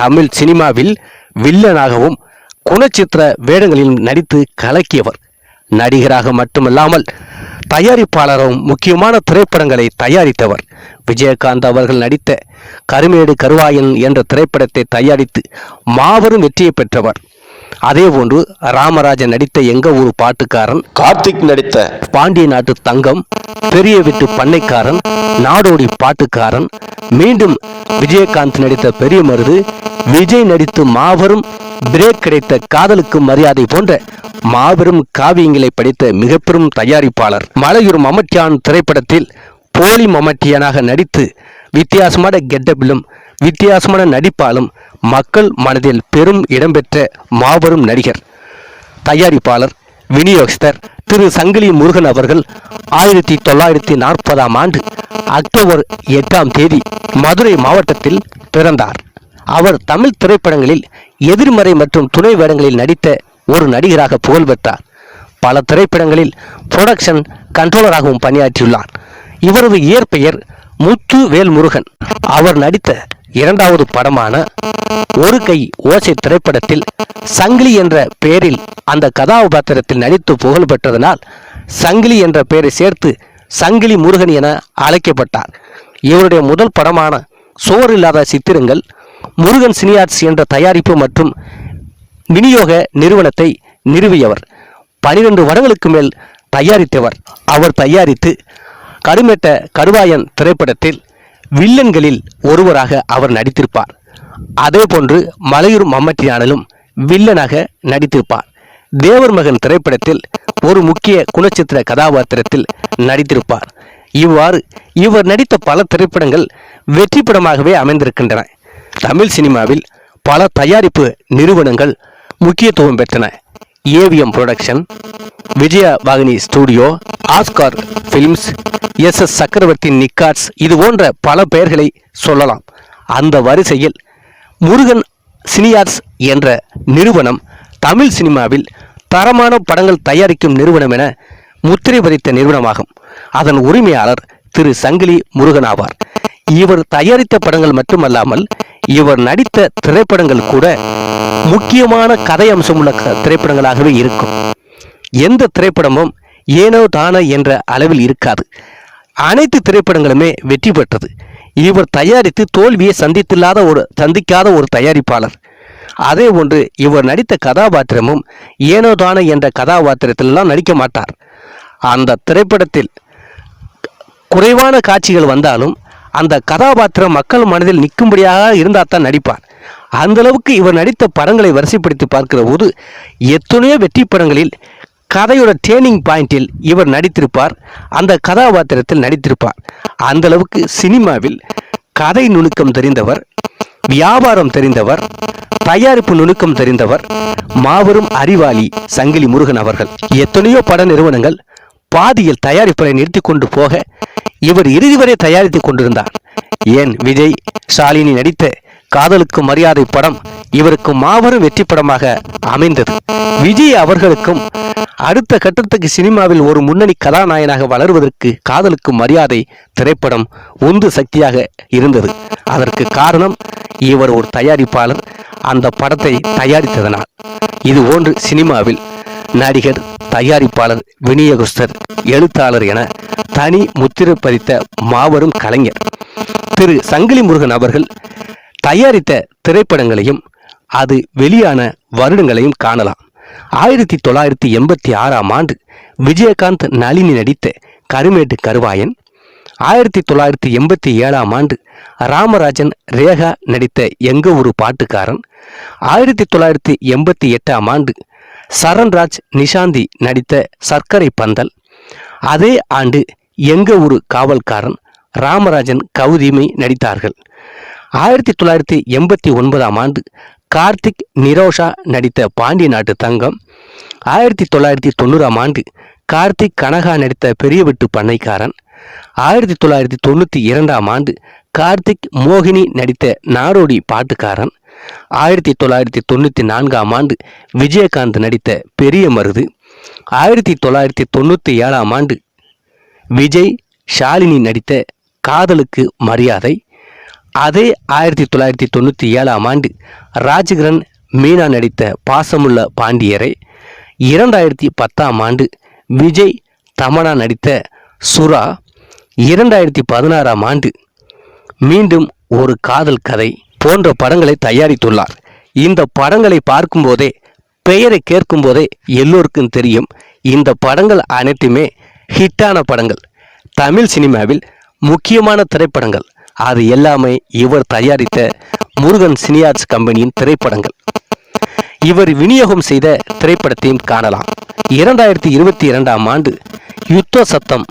தமிழ் சினிமாவில் வில்லனாகவும் குணச்சித்திர வேடங்களில் நடித்து கலக்கியவர். நடிகராக மட்டுமல்லாமல் தயாரிப்பாளரும் முக்கியமான திரைப்படங்களை தயாரித்தவர். விஜயகாந்த் அவர்கள் நடித்த கருமேடு கருவாயன் என்ற திரைப்படத்தை தயாரித்து மாபெரும் வெற்றியை பெற்றவர். அதேபோன்று ராமராஜன் நடித்த எங்க ஊர் பாட்டுக்காரன் கார்த்திக் நடித்த பாண்டிய நாட்டு தங்கம் பெரிய வீட்டு பண்ணைக்காரன் நாடோடி பாட்டுக்காரன் மீண்டும் விஜயகாந்த் நடித்த பெரிய மருது விஜய் நடித்து மாபெரும் பிரேக் கிடைத்த காதலுக்கு மரியாதை போன்ற மாபெரும் காவியங்களை படித்த மிகப்பெரும் தயாரிப்பாளர். மலையூர் மமட்டியான் திரைப்படத்தில் போலி மமட்டியனாக நடித்து வித்தியாசமான கெட்டப்பிலும் வித்தியாசமான நடிப்பாலும் மக்கள் மனதில் பெரும் இடம்பெற்ற மாபெரும் நடிகர் தயாரிப்பாளர் விநியோகஸ்தர் திரு சங்கிலி முருகன் அவர்கள் ஆயிரத்தி தொள்ளாயிரத்தி நாற்பதாம் ஆண்டு அக்டோபர் எட்டாம் தேதி மதுரை மாவட்டத்தில் பிறந்தார். அவர் தமிழ் திரைப்படங்களில் எதிர்மறை மற்றும் துணை வேடங்களில் நடித்த ஒரு நடிகராக புகழ் பெற்றார் பல திரைப்படங்களில் புரொடக்ஷன் கண்ட்ரோலராகவும் பணியாற்றியுள்ளார். இவரது இயற்பெயர் முத்து வேல்முருகன். அவர் நடித்த இரண்டாவது படமான ஒரு கை ஓசை திரைப்படத்தில் சங்கிலி என்ற பெயரில் அந்த கதாபாத்திரத்தில் நடித்து புகழ் பெற்றதனால் சங்கிலி என்ற பெயரை சேர்த்து சங்கிலி முருகன் என அழைக்கப்பட்டார். இவருடைய முதல் படமான சோர் இல்லாத சித்திரங்கள் முருகன் சினியார்ட்ஸ் என்ற தயாரிப்பு மற்றும் விநியோக நிறுவனத்தை நிறுவியவர். பனிரெண்டு வருடங்களுக்கு மேல் தயாரித்தவர். அவர் தயாரித்து கடுமெட்ட கடுவாயன் திரைப்படத்தில் வில்லன்களில் ஒருவராக அவர் நடித்திருப்பார். அதே போன்று மலையூர் மம்மட்டியானலும் வில்லனாக நடித்திருப்பார். தேவர் மகன் திரைப்படத்தில் ஒரு முக்கிய குணச்சித்திர கதாபாத்திரத்தில் நடித்திருப்பார். இவ்வாறு இவர் நடித்த பல திரைப்படங்கள் வெற்றி படமாகவே அமைந்திருக்கின்றன. தமிழ் சினிமாவில் பல தயாரிப்பு நிறுவனங்கள் முக்கியத்துவம் பெற்றன. AVM production Vijaya Vauhini studio Oscar films S S Chakravarthy நிக்காட்ஸ் இது போன்ற பல பெயர்களை சொல்லலாம். அந்த வரிசையில் முருகன் சினியார்ஸ் என்ற நிறுவனம் தமிழ் சினிமாவில் தரமான படங்கள் தயாரிக்கும் நிறுவனம் என முத்திரை பதித்த நிறுவனமாகும். அதன் உரிமையாளர் திரு சங்கிலி முருகன் ஆவார். இவர் தயாரித்த படங்கள் மட்டுமல்லாமல் இவர் நடித்த திரைப்படங்கள் கூட முக்கியமான கதை அம்சமுள்ள திரைப்படங்களாகவே இருக்கும். எந்த திரைப்படமும் ஏனோ தானோ என்ற அளவில் இருக்காது. அனைத்து திரைப்படங்களுமே வெற்றி பெற்றது. இவர் தயாரித்து தோல்வியை சந்தித்தில்லாத ஒரு சந்திக்காத ஒரு தயாரிப்பாளர். அதே ஒன்று இவர் நடித்த கதாபாத்திரமும் ஏனோதான என்ற கதாபாத்திரத்திலெல்லாம் நடிக்க மாட்டார். அந்த திரைப்படத்தில் குறைவான காட்சிகள் வந்தாலும் அந்த கதாபாத்திரம் மக்கள் மனதில் நிற்கும்படியாக இருந்தால் தான் நடிப்பார் அந்தளவுக்கு இவர் நடித்த படங்களை வரிசைப்படுத்தி பார்க்கிற போது எத்தனையோ வெற்றி படங்களில் கதையோட டேர்னிங் பாயிண்டில் இவர் நடித்திருப்பார். அந்த கதாபாத்திரத்தில் நடித்திருப்பார். அந்த அளவுக்கு சினிமாவில் கதை நுணுக்கம் தெரிந்தவர் வியாபாரம் தெரிந்தவர் தயாரிப்பு நுணுக்கம் தெரிந்தவர் மாபெரும் அறிவாளி சங்கிலி முருகன் அவர்கள். எத்தனையோ பட நிறுவனங்கள் பாதியில் தயாரிப்பை நிறுத்தி கொண்டு போக இவர் இறுதி வரை தயாரித்துக் கொண்டிருந்தார். ஏன் விஜய் ஷாலினி நடித்த காதலுக்கு மரியாதை படம் இவருக்கு மாபெரும் வெற்றி படமாக அமைந்தது. விஜய் அவர்களுக்கும் அடுத்த கட்டத்துக்கு சினிமாவில் ஒரு முன்னணி கதாநாயகனாக வளர்வதற்கு காதலுக்கு மரியாதை திரைப்படம் உந்து சக்தியாக இருந்தது. அதற்கு காரணம் இவர் ஒரு தயாரிப்பாளர். அந்த படத்தை தயாரித்ததனால். இது ஒன்று சினிமாவில் நடிகர் தயாரிப்பாளர் விநியோகஸ்தர் எழுத்தாளர் என தனி முத்திரை பதித்த மாபெரும் கலைஞர். திரு சங்கிலி முருகன் அவர்கள் தயாரித்த திரைப்படங்களையும் அது வெளியான வருடங்களையும் காணலாம். ஆயிரத்தி தொள்ளாயிரத்தி எண்பத்தி ஆறாம் ஆண்டு விஜயகாந்த் நளினி நடித்த கருமேட்டு கருவாயன். ஆயிரத்தி தொள்ளாயிரத்தி எண்பத்தி ஏழாம் ஆண்டு ராமராஜன் ரேகா நடித்த எங்க ஒரு பாட்டுக்காரன். ஆயிரத்தி தொள்ளாயிரத்தி எண்பத்தி எட்டாம் ஆண்டு சரண்ராஜ் நிஷாந்தி நடித்த சர்க்கரை பந்தல். அதே ஆண்டு எங்க ஒரு காவல்காரன் ராமராஜன் கௌதிமை நடித்தார்கள். ஆயிரத்தி தொள்ளாயிரத்தி எண்பத்தி ஒன்பதாம் ஆண்டு கார்த்திக் நிரோஷா நடித்த பாண்டிய நாட்டு தங்கம். ஆயிரத்தி தொள்ளாயிரத்தி தொண்ணூறாம் ஆண்டு கார்த்திக் கனகா நடித்த பெரிய வெட்டு பண்ணைக்காரன். ஆயிரத்தி தொள்ளாயிரத்தி தொண்ணூற்றி இரண்டாம் ஆண்டு கார்த்திக் மோகினி நடித்த நாடோடி பாட்டுக்காரன். ஆயிரத்தி தொள்ளாயிரத்தி தொண்ணூற்றி நான்காம் ஆண்டு விஜயகாந்த் நடித்த பெரிய மருது. ஆயிரத்தி தொள்ளாயிரத்தி தொண்ணூற்றி ஏழாம் ஆண்டு விஜய் ஷாலினி நடித்த காதலுக்கு மரியாதை. அதே ஆயிரத்தி தொள்ளாயிரத்தி தொண்ணூற்றி ஏழாம் ஆண்டு ராஜகிரண் மீனா நடித்த பாசமுள்ள பாண்டியரை இரண்டாயிரத்தி பத்தாம் ஆண்டு விஜய் தமனா நடித்த சுறா இரண்டாயிரத்தி பதினாறாம் ஆண்டு மீண்டும் ஒரு காதல் கதை போன்ற படங்களை தயாரித்துள்ளார். இந்த படங்களை பார்க்கும்போதே பெயரை கேட்கும்போதே எல்லோருக்கும் தெரியும் இந்த படங்கள் அனைத்துமே ஹிட்டான படங்கள். தமிழ் சினிமாவில் முக்கியமான திரைப்படங்கள். அது எல்லாமே இவர் தயாரித்த முருகன் சினியார்ட்ஸ் கம்பெனியின் திரைப்படங்கள். இவர் விநியோகம் செய்த திரைப்படத்தையும் காணலாம். இரண்டாயிரத்தி இருபத்தி இரண்டாம் ஆண்டு யுத்த சத்தம்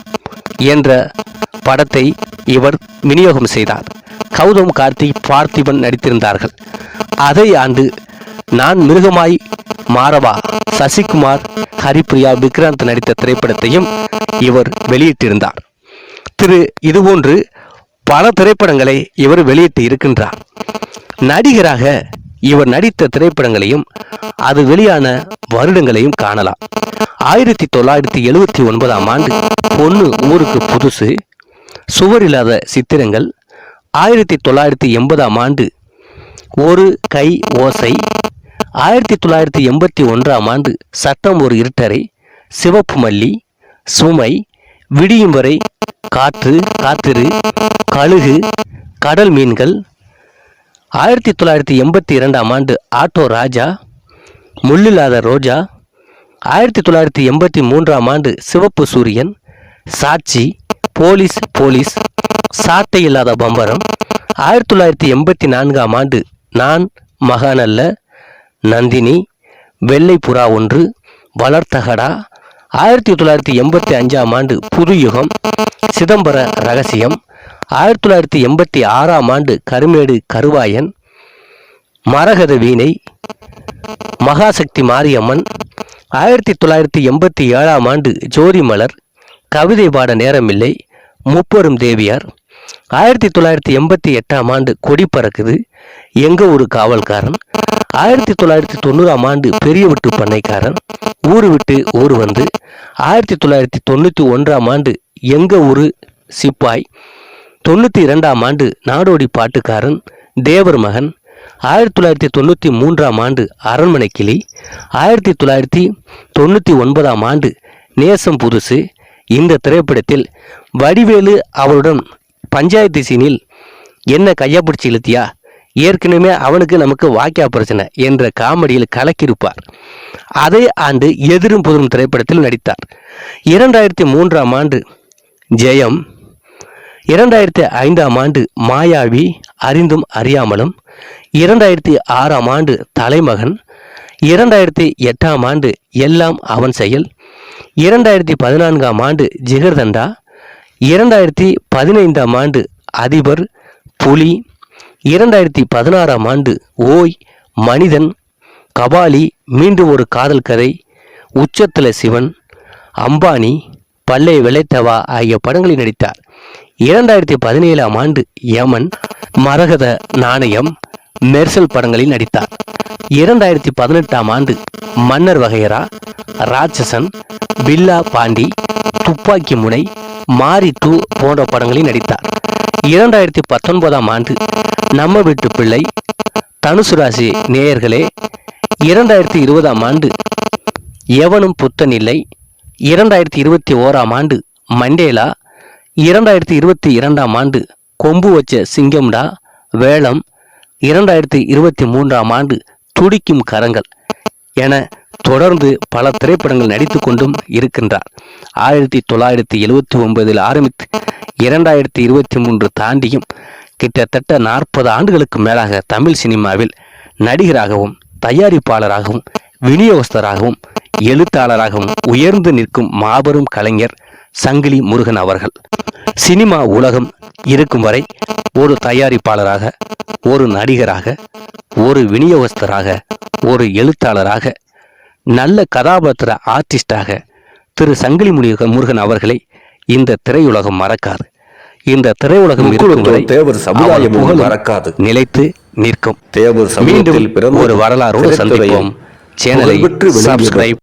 என்ற படத்தை இவர் விநியோகம் செய்தார். கௌதம் கார்த்திக் பார்த்திபன் நடித்திருந்தார்கள். அதே ஆண்டு நான் மிருகமாய் மாறவா சசிகுமார் ஹரிப்ரியா விக்ராந்த் நடித்த திரைப்படத்தையும் இவர் வெளியிட்டிருந்தார். திரு இதுபோன்று பல திரைப்படங்களை இவர் வெளியிட்டு இருக்கின்றார். நடிகராக இவர் நடித்த திரைப்படங்களையும் அது வெளியான வருடங்களையும் காணலாம். ஆயிரத்தி தொள்ளாயிரத்தி எழுவத்தி ஒன்பதாம் ஆண்டு பொண்ணு ஊருக்கு புதுசு சுவரில்லாத சித்திரங்கள். ஆயிரத்தி தொள்ளாயிரத்தி எண்பதாம் ஆண்டு ஒரு கை ஓசை. ஆயிரத்தி தொள்ளாயிரத்தி எண்பத்தி ஒன்றாம் ஆண்டு சட்டம் ஒரு இருட்டரை சிவப்பு மல்லி சுமை விடியும் வரை காற்று காத்திரு கழுகு கடல் மீன்கள். ஆயிரத்தி தொள்ளாயிரத்தி எண்பத்தி இரண்டாம் ஆண்டு ஆட்டோ ராஜா முள்ளில்லாத ரோஜா. ஆயிரத்தி தொள்ளாயிரத்தி எண்பத்தி மூன்றாம் ஆண்டு சிவப்பு சூரியன் சாட்சி போலீஸ் போலீஸ் சாட்டை இல்லாத பம்பரம். ஆயிரத்தி தொள்ளாயிரத்தி எண்பத்தி நான்காம் ஆண்டு நான் மகானல்ல நந்தினி வெள்ளை புறா ஒன்று வளர்த்தகடா ஆயிரத்தி தொள்ளாயிரத்தி எண்பத்தி அஞ்சாம் ஆண்டு புது யுகம் சிதம்பர ரகசியம். ஆயிரத்தி தொள்ளாயிரத்தி எண்பத்தி ஆறாம் ஆண்டு கருமேடு கருவாயன் மரகத வீணை மகாசக்தி மாரியம்மன். ஆயிரத்தி தொள்ளாயிரத்தி எண்பத்தி ஏழாம் ஆண்டு ஜோதிமலர் கவிதை பாட நேரமில்லை முப்பெரும் தேவியார். ஆயிரத்தி தொள்ளாயிரத்தி எண்பத்தி எட்டாம் ஆண்டு கொடி பறக்குது எங்க ஒரு காவல்காரன். ஆயிரத்தி தொள்ளாயிரத்தி தொண்ணூறாம் ஆண்டு பெரிய விட்டு பண்ணைக்காரன் ஊரு விட்டு ஊர் வந்து ஆயிரத்தி தொள்ளாயிரத்தி தொண்ணூற்றி ஒன்றாம் ஆண்டு எங்க ஊரு சிப்பாய் தொண்ணூற்றி இரண்டாம் ஆண்டு நாடோடி பாட்டுக்காரன் தேவர் மகன் ஆயிரத்தி தொள்ளாயிரத்தி தொண்ணூற்றி மூன்றாம் ஆண்டு அரண்மனை கிளி ஆயிரத்தி தொள்ளாயிரத்தி தொண்ணூற்றி ஒன்பதாம் ஆண்டு நேசம் புதுசு. இந்த திரைப்படத்தில் வடிவேலு அவருடன் பஞ்சாயத்து சீனில் என்ன கையா பிடிச்சி இழுத்தியா? ஏற்கனவே அவனுக்கு நமக்கு வாக்கியா பிரச்சனை என்ற காமெடியில் கலக்கியிருப்பார். அதே ஆண்டு எதிரும் புதிரும் திரைப்படத்தில் நடித்தார். இரண்டாயிரத்தி மூன்றாம் ஆண்டு ஜெயம் இரண்டாயிரத்தி ஐந்தாம் ஆண்டு மாயாவி அறிந்தும் அறியாமலும் இரண்டாயிரத்தி ஆறாம் ஆண்டு தலைமகன் இரண்டாயிரத்தி எட்டாம் ஆண்டு எல்லாம் அவன் செயல் இரண்டாயிரத்தி பதினான்காம் ஆண்டு ஜிகர்தண்டா இரண்டாயிரத்தி பதினைந்தாம் ஆண்டு அதிபர் புலி இரண்டாயிரத்தி பதினாறாம் ஆண்டு ஓய் மனிதன் கபாலி மீண்டும் ஒரு காதல் கதை உச்சத்தில் சிவன் அம்பானி பல்லை விளைத்தவா ஆகிய படங்களில் நடித்தார். இரண்டாயிரத்தி பதினேழாம் ஆண்டு யமன் மரகத நாணயம் மெர்சல் படங்களில் நடித்தார். இரண்டாயிரத்தி பதினெட்டாம் ஆண்டு மன்னர் வகையரா ராட்சசன் பில்லா பாண்டி துப்பாக்கி முனை மாரி டூ போன்ற படங்களில் நடித்தார். இரண்டாயிரத்தி பத்தொன்பதாம் ஆண்டு நம்ம வீட்டு பிள்ளை தனுசு ராசி நேயர்களே இரண்டாயிரத்தி இருபதாம் ஆண்டு எவனும் புத்தன் இல்லை. இரண்டாயிரத்தி இருபத்தி ஓராம் ஆண்டு மண்டேலா. இரண்டாயிரத்தி இருபத்தி இரண்டாம் ஆண்டு கொம்பு வச்ச சிங்கம்டா வேளம். இரண்டாயிரத்தி இருபத்தி மூன்றாம் ஆண்டு துடிக்கும் கரங்கள். என தொடர்ந்து பல திரைப்படங்கள் நடித்து கொண்டும் இருக்கின்றார். ஆயிரத்தி தொள்ளாயிரத்தி எழுவத்தி ஒன்பதில் ஆரம்பித்து இரண்டாயிரத்தி இருபத்தி மூன்று தாண்டியும் கிட்டத்தட்ட நாற்பது ஆண்டுகளுக்கு மேலாக தமிழ் சினிமாவில் நடிகராகவும் தயாரிப்பாளராகவும் விநியோகஸ்தராகவும் எழுத்தாளராகவும் உயர்ந்து நிற்கும் மாபெரும் கலைஞர் சங்கிலி முருகன் அவர்கள். சினிமா உலகம் இருக்கும் வரை ஒரு தயாரிப்பாளராக ஒரு நடிகராக ஒரு விநியோகஸ்தராக ஒரு எழுத்தாளராக நல்ல கதாபாத்திர ஆர்டிஸ்டாக திரு சங்கிலி முருகன் முருகன் அவர்களை இந்த திரையுலகம் மறக்காது. இந்த திரையுலகம் தேவர் சமுதாயம் மறக்காது. நிலைத்து நிற்கும். தேவர் மீண்டும் ஒரு திரைத்துறையில் சந்திப்போம். சேனலை. சப்ஸ்கிரைப்